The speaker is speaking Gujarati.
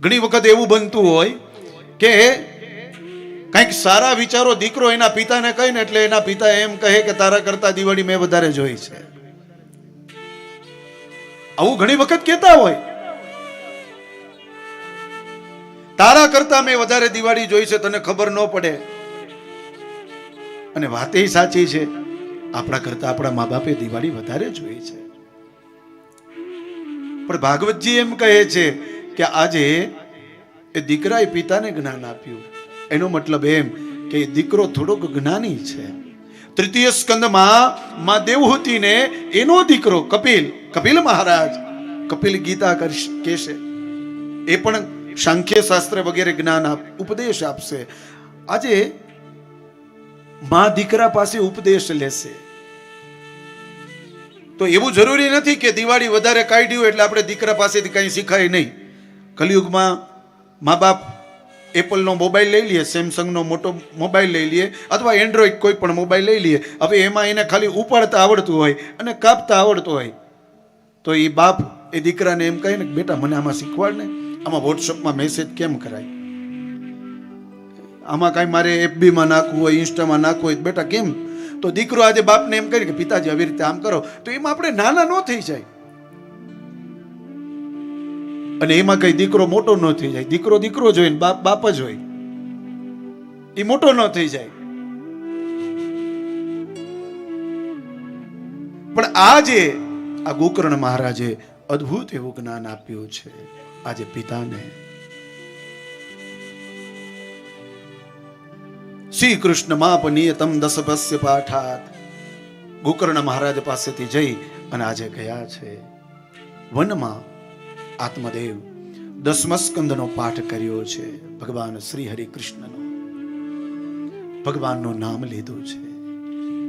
ઘણી વખત એવું બનતું હોય કે કંઈક સારા વિચારો દીકરો એના પિતાને કહે ને એટલે એના પિતા એમ કહે કે તારા કરતા દિવાળી મેં વધારે જોઈ છે. આવું ઘણી વખત કહેતા હોય. તારા કરતા મેં વધારે દિવાળી જોઈ છે, તને ખબર ન પડે. અને વાત એ સાચી છે, આપણા કરતા આપણા મા બાપે દિવાળી વધારે જોઈ છે. પણ ભાગવતજી એમ કહે છે કે આજે એ દીકરાએ પિતાને જ્ઞાન આપ્યું. એનો મતલબ એમ કે દીકરો થોડોક જ્ઞાની છે. તૃતીય સ્કંદમાં માં દેવહૂતિને એનો દીકરો કપિલ કપિલ મહારાજ, કપિલ ગીતા કહેશે. એ પણ સાંખ્ય શાસ્ત્ર વગેરે જ્ઞાન ઉપદેશ આપશે. આજે માં દીકરા પાસે ઉપદેશ લેશે. તો એવું જરૂરી નથી કે દિવાળી વધારે કાઢ્યું એટલે આપણે દીકરા પાસેથી કંઈ શીખાય નહીં. કલયુગમાં મા બાપ એપલનો મોબાઈલ લઈ લઈએ સેમસંગનો મોટો મોબાઈલ લઈ લઈએ અથવા એન્ડ્રોઈડ કોઈ પણ મોબાઈલ લઈ લઈએ હવે એમાં એને ખાલી ઉપાડતા આવડતું હોય અને કાપતા આવડતું હોય. તો એ બાપ એ દીકરાને એમ કહે ને કે, બેટા, મને આમાં શીખવાડ ને. આમાં વોટ્સઅપમાં મેસેજ કેમ કરાય? આમાં કાંઈ મારે એફબીમાં નાખવું હોય ઇન્સ્ટામાં નાખવું હોય બેટા, કેમ? તો દીકરો આજે બાપને એમ કહે કે, પિતાજી, આવી રીતે આમ કરો. તો એમાં આપણે નાના ન થઈ જાય. અને એમાં કઈ દીકરો મોટો ન થઈ જાય. દીકરો દીકરો જ હોય બાપ બાપ જ હોય. એ મોટો ન થઈ જાય. પણ આજે આ ગોકર્ણ મહારાજે અદ્ભુત એવું જ્ઞાન આપ્યું છે. આજે પિતાને. શ્રી કૃષ્ણ માપ નિયતમ દસભસ્ય પાઠાત. ગોકર્ણ મહારાજ પાસેથી જઈ અને આજે ગયા છે. વનમાં આત્મદેવ. દસમ સ્કંદનો પાઠ કર્યો છે. ભગવાન શ્રી હરિ કૃષ્ણનો ભગવાનનું નામ લીધું છે.